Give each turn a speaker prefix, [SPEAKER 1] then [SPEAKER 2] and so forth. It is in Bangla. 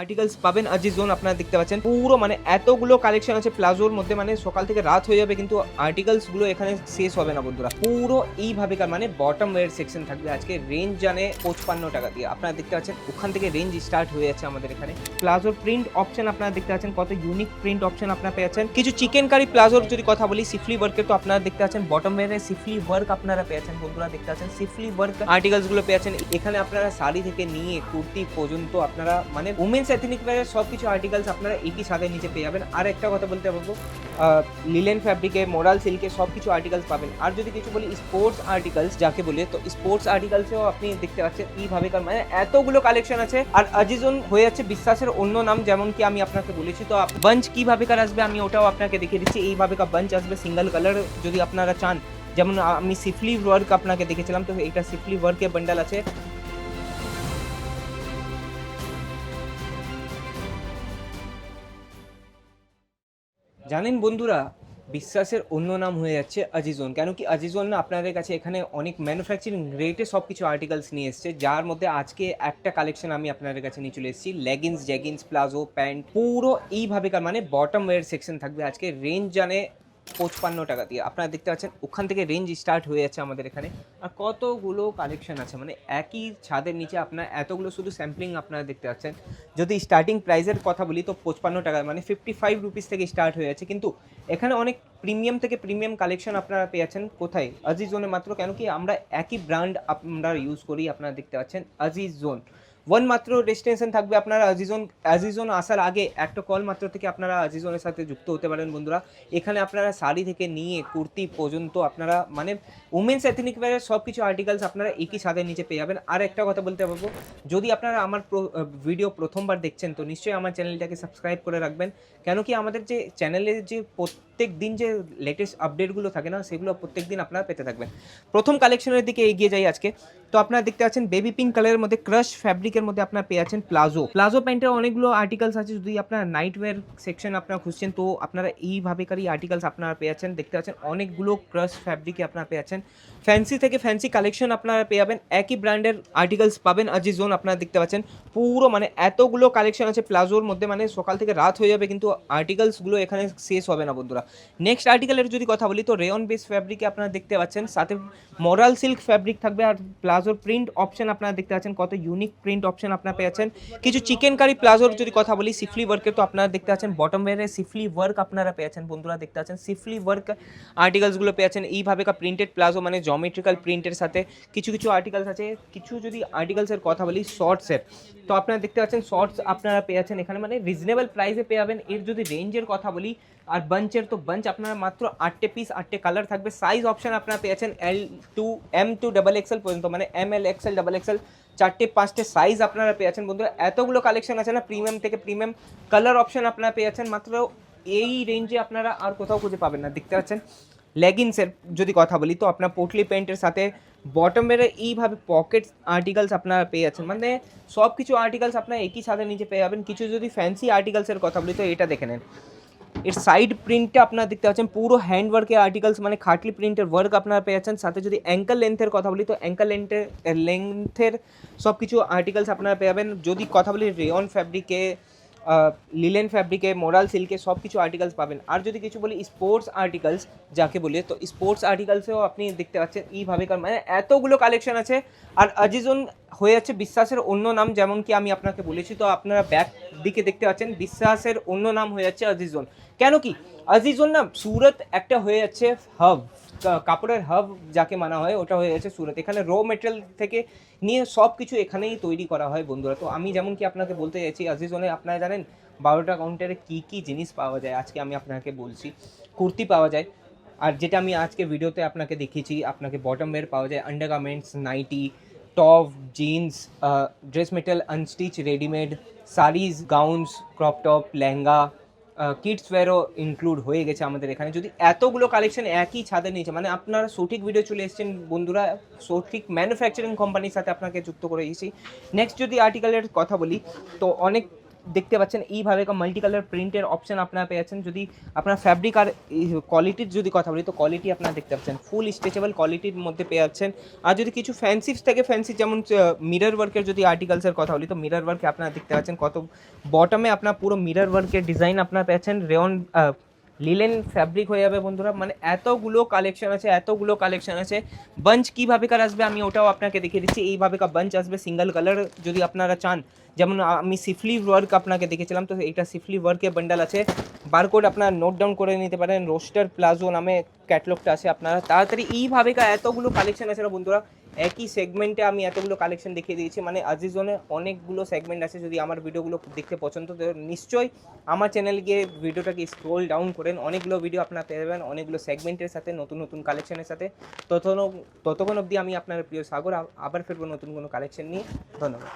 [SPEAKER 1] আর্টিকেলস পাবেন আজি জোন আপনারা দেখতে পাচ্ছেন, পুরো মানে এতগুলো কালেকশন আছে প্লাজোর মধ্যে মানে সকাল থেকে রাত হয়ে যাবে, কিন্তু আর্টিকেলসগুলো এখানে শেষ হবে না বন্ধুরা। পুরো এইভাবে কার মানে বটম ওয়্যার সেকশন থাকবে। আজকে রেঞ্জ জানে পঁচপান্ন টাকা দিয়ে। আপনারা দেখতে পাচ্ছেন, ওখান থেকে রেঞ্জ স্টার্ট হয়ে যাচ্ছে আমাদের এখানে। প্লাজোর প্রিন্ট অপশন আপনারা দেখতে পাচ্ছেন, কত ইউনিক প্রিন্ট অপশন আপনারা পেয়েছেন কিছু চিকেন কারি প্লাজোর যদি কথা বলি সিফলি ওয়ার্কের তো আপনারা দেখতে পাচ্ছেন বটম ওয়্যারে সিফলি ওয়ার্ক আপনারা পেয়েছেন বন্ধুরা দেখতে পাচ্ছেন সিফলি ওয়ার্ক আর্টিকেলসগুলো পেয়েছেন এখানে আপনারা শাড়ি থেকে নিয়ে কুর্তি পর্যন্ত আপনারা মানে উমেন্স এথনিক ওয়্যারের সব কিছু আর্টিকেলস আপনারা একই সাথে নিচে পেয়ে যাবেন। আর একটা কথা বলতে পারব লিলেন ফ্যাব্রিকে মোরাল সিল্কে সব কিছু আর্টিকেলস পাবেন। আর যদি কিছু বলি স্পোর্টস আর্টিকেলস যাকে বলে, তো স্পোর্টস আর্টিকেলসেও আপনি দেখতে পাচ্ছেন এইভাবে মানে এতগুলো কালেকশন আছে। আর আজিজন হয়ে যাচ্ছে বিশ্বাসের অন্য নাম, যেমন কি আমি আপনাকে বলেছি, তো বাঞ্চ কীভাবে কার আসবে আমি ওটাও আপনাকে দেখিয়ে দিচ্ছি। এইভাবে কার বাঞ্চ আসবে সিঙ্গেল কালার যদি আপনারা চান, যেমন আমি সিফলি ওয়ার্ক আপনাকে দেখেছিলাম, তো এটা সিফলি ওয়ার্কের বান্ডাল আছে। জানেন বন্ধুরা, বিশ্বাসের অন্য নাম হয়ে যাচ্ছে আজিজন কেন কি আজিজন না আপনাদের কাছে এখানে অনেক ম্যানুফ্যাকচারিং রেটে সব কিছু আর্টিকেলস নিয়ে এসছে, যার মধ্যে আজকে একটা কালেকশন আমি আপনাদের কাছে নিয়ে চলে এসেছি লেগিংস জ্যাগিংস প্লাজো প্যান্ট পুরো এইভাবে মানে বটম ওয়ের সেকশন থাকবে। আজকে রেঞ্জ জানে পঁচপান্ন টাকা দিয়ে। আপনারা দেখতে পাচ্ছেন, ওখান থেকে রেঞ্জ স্টার্ট হয়ে যাচ্ছে আমাদের এখানে। আর কতগুলো কালেকশন আছে মানে একই ছাদের নিচে আপনার এতগুলো শুধু স্যাম্পলিং আপনারা দেখতে পাচ্ছেন। যদি স্টার্টিং প্রাইসের কথা বলি, তো পঁচপান্ন টাকা মানে ফিফটি ফাইভ রুপিস থেকে স্টার্ট হয়ে যাচ্ছে। কিন্তু এখানে অনেক প্রিমিয়াম থেকে প্রিমিয়াম কালেকশন আপনারা পেয়ে যাচ্ছেন। কোথায়? আজিজ জোনে মাত্র, কেন কি আমরা একই ব্র্যান্ড আমরা ইউজ করি আপনারা দেখতে পাচ্ছেন আজিজ জোন ওয়ান মাত্র ডেস্টিনেশন থাকবে আপনারা আজিজন আজিজন আসার আগে। একটা কল মাত্র থেকে আপনারা আজিজনের সাথে যুক্ত হতে পারেন বন্ধুরা। এখানে আপনারা শাড়ি থেকে নিয়ে কুর্তি পর্যন্ত আপনারা মানে উমেন্স এথনিক ওয়্যারের সব কিছু আর্টিকেলস আপনারা একই ছাদের নিচে পেয়ে যাবেন। আর একটা কথা বলতে পারব, যদি আপনারা আমার ভিডিও প্রথমবার দেখছেন, তো নিশ্চয়ই আমার চ্যানেলটাকে সাবস্ক্রাইব করে রাখবেন। কেন কি আমাদের যে চ্যানেলের যে প্রত্যেক দিন যে লেটেস্ট আপডেটগুলো থাকে না, সেগুলো প্রত্যেক দিন আপনারা পেতে থাকবেন। প্রথম কালেকশনের দিকে এগিয়ে যাই আজকে। তো আপনারা দেখতে পাচ্ছেন বেবি পিঙ্ক কালারের মধ্যে ক্রাশ ফ্যাব্রিকের মধ্যে আপনারা পেয়ে যাচ্ছেন প্লাজো প্লাজো প্যান্টের অনেকগুলো আর্টিকেলস আছে, যদি আপনারা নাইট সেকশন আপনারা খুঁজছেন, তো আপনারা এইভাবেকারই আর্টিকেলস আপনারা পেয়ে যাচ্ছেন দেখতে পাচ্ছেন, অনেকগুলো ক্রাশ ফ্যাব্রিকে আপনারা পেয়ে যাচ্ছেন ফ্যান্সি থেকে ফ্যান্সি কালেকশন আপনারা পেয়ে যাবেন। একই ব্র্যান্ডের আর্টিকেলস পাবেন আজি জোন আপনারা দেখতে পাচ্ছেন, পুরো মানে এতগুলো কালেকশন আছে প্লাজোর মধ্যে মানে সকাল থেকে রাত হয়ে যাবে, কিন্তু আর্টিকেলসগুলো এখানে শেষ হবে না বন্ধুরা। নেক্সট আর্টিকেলের যদি কথা বলি, তো রেয়ন বেস ফ্যাব্রিকে আপনারা দেখতে পাচ্ছেন, সাথে মরাল সিল্ক ফ্যাব্রিক থাকবে আর প্লাজোর প্রিন্ট অপশন আপনারা দেখতে পাচ্ছেন, কত ইউনিক প্রিন্ট অপশন আপনারা পেয়েছেন কিছু চিকেন কারি প্লাজোর যদি কথা বলি সিফলি ওয়ার্কের তো আপনারা দেখতে পাচ্ছেন বটম ওয়ারে সিফলি ওয়ার্ক আপনারা পেয়েছেন বন্ধুরা দেখতে পাচ্ছেন সিফলি ওয়ার্ক আর্টিকেলসগুলো পেয়েছেন এইভাবে কা প্রিন্টেড প্লাজো মানে জমেট্রিক্যাল প্রিন্টের সাথে কিছু কিছু আর্টিকেলস আছে, কিছু যদি আর্টিকেলসের কথা বলি শর্টসের তো আপনারা দেখতে পাচ্ছেন শর্টস আপনারা পেয়েছেন এখানে মানে রিজনেবল প্রাইসে পেয়ে যাবেন, এর যদি রেঞ্জের কথা বলি, আর বাঞ্চের তো বাঞ্চ আপনারা মাত্র আটটে পিস আটটে কালার থাকবে। সাইজ অপশন আপনারা পেয়েছেন L to M to double XL পর্যন্ত মানে M L XL double XL চারটে, পাঁচটে সাইজ আপনারা পেয়েছেন। বন্ধুরা, এতগুলো কালেকশন আছে না প্রিমিয়াম থেকে প্রিমিয়াম কালার অপশন আপনারা পেয়েছেন, মাত্র এই রেঞ্জে আপনারা আর কোথাও খুঁজে পাবেন না। দেখতে পাচ্ছেন? লেগিংসের যদি কথা বলি, তো আপনার পোটলি প্যান্টের সাথে বটমের এইভাবে পকেট আর্টিকেলস আপনারা পেয়ে যাচ্ছেন মানে সব কিছু আর্টিকেলস আপনারা একই সাথে নিচে পেয়ে যাবেন। কিছু যদি ফ্যান্সি আর্টিকেলসের কথা বলি, তো এটা দেখে নেন। এর সাইড প্রিন্টটা আপনারা দেখতে পাচ্ছেন, পুরো হ্যান্ড ওয়ার্কের আর্টিকেলস মানে খাটলি প্রিন্টের ওয়ার্ক আপনারা পেয়ে যাচ্ছেন। সাথে যদি অ্যাঙ্কেল লেন্থের কথা বলি, তো অ্যাঙ্কেল লেন্থের লেন্থের সব কিছু আর্টিকেলস আপনারা পেয়ে যাবেন। যদি কথা বলি রেয়ন ফ্যাব্রিকে লিলেন ফ্যাব্রিকে মোরাল সিল্কে সব কিছু আর্টিকেলস পাবেন। আর যদি কিছু বলি স্পোর্টস আর্টিকেলস যাকে বলি, তো স্পোর্টস আর্টিকেলসেও আপনি দেখতে পাচ্ছেন, এইভাবে মানে এতগুলো কালেকশন আছে। আর আজিজন হয়ে যাচ্ছে। বিশ্বাসের অন্য নাম যেমন কি আমি আপনাকে বলেছি, তো আপনারা ব্যাক দিকে দেখতে পাচ্ছেন, বিশ্বাসের অন্য নাম হয়ে যাচ্ছে আজিজন কেন কি? আজিজন না সুরত একটা হয়ে যাচ্ছে হাব কাপড়ের হাব যাকে মানা হয়, ওটা হয়ে যাচ্ছে সুরত। এখানে র মেটেরিয়াল থেকে নিয়ে সব কিছু এখানেই তৈরি করা হয় বন্ধুরা। তো আমি যেমন কি আপনাকে বলতে চাইছি আজিজনে আপনারা জানেন বারোটা কাউন্টারে কী কী জিনিস পাওয়া যায়? আজকে আমি আপনাকে বলছি, কুর্তি পাওয়া যায়। আর যেটা আমি আজকে ভিডিওতে আপনাকে দেখিয়েছি, আপনাকে বটম ওয়্যার পাওয়া যায় undergarments nighty top jeans dress material unstitch readymade saris gowns crop top lehenga kids ওয়্যারও include হয়ে গেছে আমাদের এখানে। যদি এতগুলো কালেকশন একই ছাদের নিচে মানে আপনারা সঠিক ভিডিও চলে এসেছেন, বন্ধুরা, সঠিক ম্যানুফ্যাকচারিং কোম্পানির সাথে আপনাকে যুক্ত করে দিয়েছি। নেক্সট যদি আর্টিকেলের কথা বলি, তো অনেক দেখতে পাচ্ছেন, এইভাবে মাল্টি কালার প্রিন্টের অপশন আপনারা পেয়ে যাচ্ছেন। যদি আপনার ফ্যাব্রিক আর কোয়ালিটির যদি কথা বলি, তো কোয়ালিটি আপনারা দেখতে পাচ্ছেন। ফুল স্ট্রেচেবল কোয়ালিটির মধ্যে পেয়ে যাচ্ছেন। আর যদি কিছু ফ্যান্সি থেকে ফ্যান্সি যেমন মিরর ওয়ার্কের যদি আর্টিকেলসের কথা বলি, তো মিরর ওয়ার্কে আপনারা দেখতে পাচ্ছেন কত বটমে আপনার পুরো মিরর ওয়ার্কের ডিজাইন আপনারা পেয়েছেন রেয়ন লিলেন ফ্যাব্রিক হয়ে যাবে বন্ধুরা। মানে এতগুলো কালেকশন আছে, এতগুলো কালেকশন আছে। বাঞ্চ কীভাবে কার আসবে আমি ওটাও আপনাকে দেখিয়ে দিচ্ছি। এইভাবে কা বাঞ্চ আসবে সিঙ্গেল কালার যদি আপনারা চান। যেমন আমি সিফলি ওয়ার্ক আপনাকে দেখেছিলাম, তো এটা সিফলি ওয়ার্কের বান্ডাল আছে। বারকোড আপনারা নোট ডাউন করে নিতে পারেন। রোস্টার প্লাজো নামে ক্যাটলগটা আছে আপনারা। তাড়াতাড়ি এইভাবে এতগুলো কালেকশন আছে না বন্ধুরা। একই সেগমেন্টে আমি এতগুলো কালেকশন দেখিয়ে দিয়েছি। মানে আজিজনে অনেকগুলো সেগমেন্ট আছে, যদি আমার ভিডিওগুলো দেখতে পছন্দ তো নিশ্চয়ই আমার চ্যানেল গিয়ে ভিডিওটাকে স্ক্রোল ডাউন করেন। অনেকগুলো ভিডিও আপনার পেয়ে যাবেন, অনেকগুলো সেগমেন্টের সাথে, নতুন নতুন কালেকশনের সাথে। ততক্ষণ ততক্ষণ অবধি আমি আপনার প্রিয় সাগর, আবার ফিরবো নতুন কোনো কালেকশন নিয়ে। ধন্যবাদ।